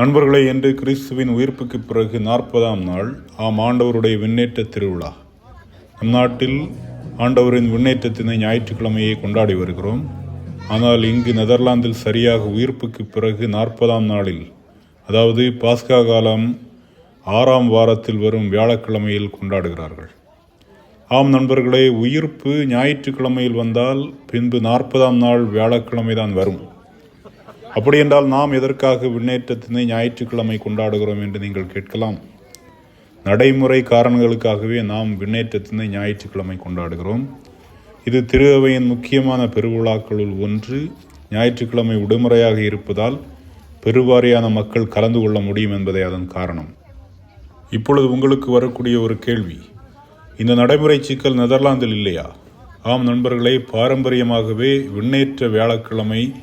நண்பர்களே என்று கிறிஸ்துவின் உயிர்ப்புக்கு பிறகு நாற்பதாம் நாள் ஆம் ஆண்டவருடைய விண்ணேற்ற திருவிழா. நம் நாட்டில் ஆண்டவரின் விண்ணேற்றத்தினை ஞாயிற்றுக்கிழமையை கொண்டாடி வருகிறோம். ஆனால் இங்கு நெதர்லாந்தில் சரியாக உயிர்ப்புக்கு பிறகு நாற்பதாம் நாளில் அதாவது பாஸ்கா காலம் ஆறாம் வாரத்தில் வரும் வியாழக்கிழமையில் கொண்டாடுகிறார்கள். ஆம் நண்பர்களே உயிர்ப்பு ஞாயிற்றுக்கிழமையில் வந்தால் பின்பு நாற்பதாம் நாள் வியாழக்கிழமை தான் வரும். அப்படியென்றால் நாம் எதற்காக விண்ணேற்றத்தினை ஞாயிற்றுக்கிழமை கொண்டாடுகிறோம் என்று நீங்கள் கேட்கலாம். நடைமுறை காரணங்களுக்காகவே நாம் விண்ணேற்றத்தினை ஞாயிற்றுக்கிழமை கொண்டாடுகிறோம். இது திருவையின் முக்கியமான பெருவிழாக்களுள் ஒன்று. ஞாயிற்றுக்கிழமை விடுமுறையாக இருப்பதால் பெருவாரியான மக்கள் கலந்து கொள்ள முடியும் என்பதே அதன் காரணம். இப்பொழுது உங்களுக்கு வரக்கூடிய ஒரு கேள்வி. இந்த நடைமுறை சிக்கல் நெதர்லாந்தில் இல்லையா? ஆம் நண்பர்களே பாரம்பரியமாகவே விண்ணேற்ற வியாழக்கிழமை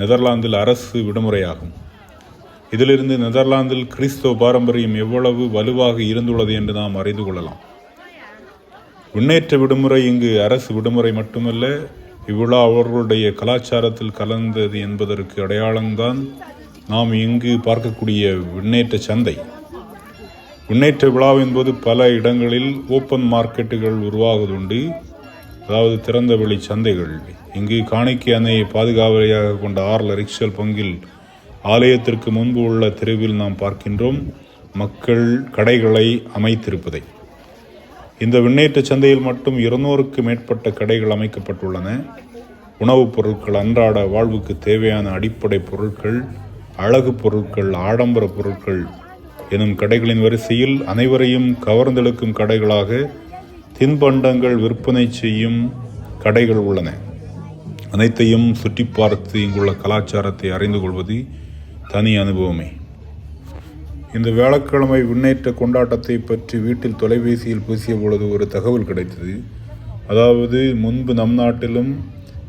நெதர்லாந்தில் அரசு விடுமுறையாகும். இதிலிருந்து நெதர்லாந்தில் கிறிஸ்தவ பாரம்பரியம் எவ்வளவு வலுவாக இருந்துள்ளது என்று நாம் அறிந்து கொள்ளலாம். விண்ணேற்ற விடுமுறை இங்கு அரசு விடுமுறை மட்டுமல்ல இவ்விழா அவர்களுடைய கலாச்சாரத்தில் கலந்தது என்பதற்கு அடையாளம்தான் நாம் இங்கு பார்க்கக்கூடிய விண்ணேற்ற சந்தை. விண்ணேற்ற விழாவின் போது பல இடங்களில் ஓப்பன் மார்க்கெட்டுகள் உருவாகுதுண்டு. அதாவது திறந்த வெளி சந்தைகள். இங்கு காணிக்கை அணையை பாதுகாவலையாக கொண்ட ஆர்ல ரிக்ஷல் பங்கில் ஆலயத்திற்கு முன்பு உள்ள தெருவில் நாம் பார்க்கின்றோம் மக்கள் கடைகளை அமைத்திருப்பதை. இந்த விண்ணேற்ற சந்தையில் மட்டும் இருநூறுக்கு மேற்பட்ட கடைகள் அமைக்கப்பட்டுள்ளன. உணவுப் பொருட்கள் அன்றாட வாழ்வுக்கு தேவையான அடிப்படை பொருட்கள் அழகு பொருட்கள் ஆடம்பர பொருட்கள் எனும் கடைகளின் வரிசையில் அனைவரையும் கவர்ந்தெழுக்கும் கடைகளாக தின்பண்டங்கள் விற்பனை செய்யும் கடைகள் உள்ளன. அனைத்தையும் சுற்றி பார்த்து இங்குள்ள கலாச்சாரத்தை அறிந்து கொள்வது தனி அனுபவமே. இந்த வியாழக்கிழமை விண்ணேற்ற கொண்டாட்டத்தை பற்றி வீட்டில் தொலைபேசியில் பேசிய பொழுது ஒரு தகவல் கிடைத்தது. அதாவது முன்பு நம் நாட்டிலும்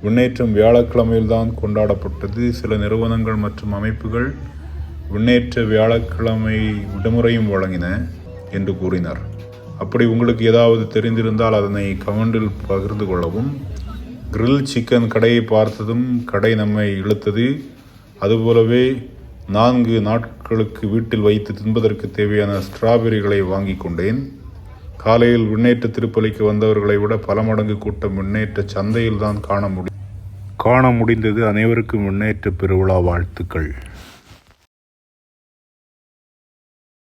விண்ணேற்றம் வியாழக்கிழமையில்தான் கொண்டாடப்பட்டது. சில நிறுவனங்கள் மற்றும் அமைப்புகள் விண்ணேற்ற வியாழக்கிழமை விடுமுறையும் வழங்கின என்று கூறினார். அப்படி உங்களுக்கு ஏதாவது தெரிந்திருந்தால் அதனை கமெண்டில் பகிர்ந்து கொள்ளவும். கிரில் சிக்கன் கடையை பார்த்ததும் கடை நம்மை இழுத்தது. அதுபோலவே நான்கு நாட்களுக்கு வீட்டில் வைத்து தின்பதற்கு தேவையான ஸ்ட்ராபெரிகளை வாங்கி கொண்டேன். காலையில் விண்ணேற்ற திருப்பலிக்கு வந்தவர்களை விட பல மடங்கு கூட்டம் விண்ணேற்ற சந்தையில் தான் காண முடி காண முடிந்தது அனைவருக்கும் விண்ணேற்ற பெருவிழா வாழ்த்துக்கள்.